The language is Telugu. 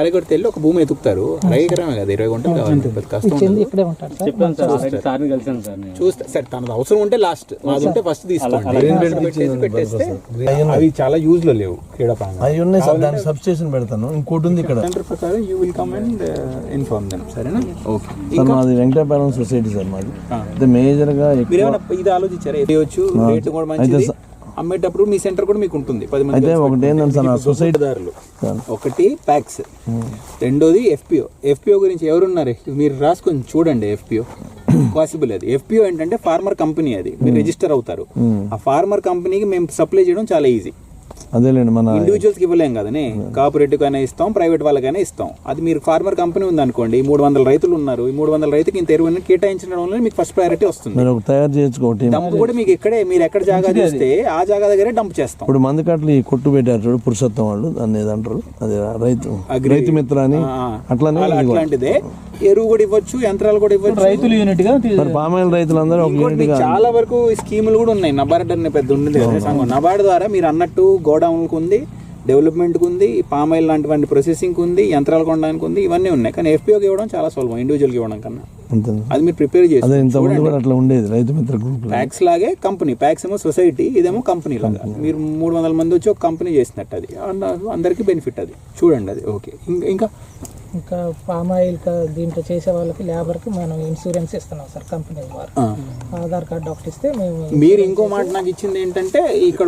అరగొడితే వెళ్ళి ఒక భూమి ఎతుకుతారు అరవై ఎకరమే కదా ఇరవై గుంటలు కావాలి. కష్టం. ఇక్కడే ఉంటాడు సార్. చెప్పాను సార్ ఆల్రెడీ సార్ని కలిసాను సార్ నేను. చూస్తే. సరే తనది అవసరం ఉంటే లాస్ట్. మాది ఉంటే ఫస్ట్ తీసుకోండి. అవి చాలా యూజ్లో లేవు క్రీడా ప్రాంగణం. అవి ఉన్నాయి సార్. దానికి సబ్ స్టేషన్ పెడతాను. ఇంకోటి ఉంది ఇక్కడ. సెంటర్ ప్రకారం you will come and inform them సరేనా? ఓకే. సార్ మాది వెంకటపాలెం సొసైటీ సార్ మాది. మేజర్గా ఇది ఆలోచించారా? రేట్ కూడా మంచిది. అమ్మేటప్పుడు మీ సెంటర్ కూడా మీకు ఉంటుంది. పది మంది అయితే ఒకటి ఏంటంటే సార్ నా సొసైటీ దారులు ఒకటి ప్యాక్స్. రెండోది ఎఫ్పిఓ. ఎఫ్పిఓ గురించి ఎవరున్నారు? మీరు రాసుకొని చూడండి ఎఫ్పిఓ. పాసిబుల్ అది. ఎఫ్పిఓ ఏంటంటే ఫార్మర్ కంపెనీ అది. మీరు రిజిస్టర్ అవుతారు. ఆ ఫార్మర్ కంపెనీకి మేము సప్లై చేయడం చాలా ఈజీ. అదేలేండి మన ఇండివిజువల్స్కి ఇవ్వలేం కదనే? కోఆపరేటివ్ అయినా ఇస్తాం ప్రైవేట్ వాళ్ళకైనా ఇస్తాం. అది మీరు ఫార్మర్ కంపెనీ ఉంది అనుకోండి మూడు వందల రైతులు ఉన్నారు ఈ మూడు వందల రైతుకి ఇంత ఎరువుని కేటాయించడం వల్ల మీకు ఫస్ట్ ప్రయారిటీ వస్తుంది. మీరు తయారు ఒకటి డంప్ కూడా మీకు ఇక్కడే మీరు ఎక్కడ జాగా చూస్తే ఆ జాగా దగ్గరే డంప్ చేస్తాం. ఇప్పుడు మందుకట్లు ఈ కొట్టు పెట్టారు చూడు పురుషత్వం వాళ్ళు దాన్ని ఏదో అంటారు అది రైతు రైతు మిత్ర అని అట్లానే అలా అట్లాంటిదే. ఎరువు కూడా ఇవ్వచ్చు యంత్రాలు కూడా ఇవ్వచ్చు. రైతులు యూనిట్గా పామాయిల్ రైతులందరూ చాలా వరకు స్కీములు కూడా ఉన్నాయి. నబార్డ్ అనే పెద్ద ఉంది సంఘం. నబార్డ్ ద్వారా మీరు అన్నట్టు గోడౌన్లకు ఉంది డెవలప్మెంట్కి ఉంది పామ్ ఆయిల్ లాంటివన్నీ ప్రాసెసింగ్ ఉంది యంత్రాలు కొనడానికి ఉంది ఇవన్నీ ఉన్నాయి. కానీ ఎఫ్పిఓకి ఇవ్వడం చాలా సులభం ఇండివిజువల్కి ఇవ్వడం కన్నా. అది మీరు ప్రిపేర్ చేసి రైతు మిత్ర ప్యాక్స్ లాగే కంపెనీ ప్యాక్స్ ఏమో సొసైటీ ఇదేమో కంపెనీ లాగా. మీరు మూడు వందల మంది వచ్చి ఒక కంపెనీ చేసినట్టు అది. అంద- అందరికీ బెనిఫిట్ అది. చూడండి అది. ఓకే ఇంకా ఇంకా పామ్ ఆయిల్ కా- దీంట్లో చేసే వాళ్ళకి లేబర్కి మనం ఇన్సూరెన్స్ ఇస్తున్నాం సార్ కంపెనీ ద్వారా. ఆధార్ కార్డు ఒకటి ఇస్తే మేము మీరు ఇంకో మాట నాకు ఇచ్చింది ఏంటంటే ఇక్కడ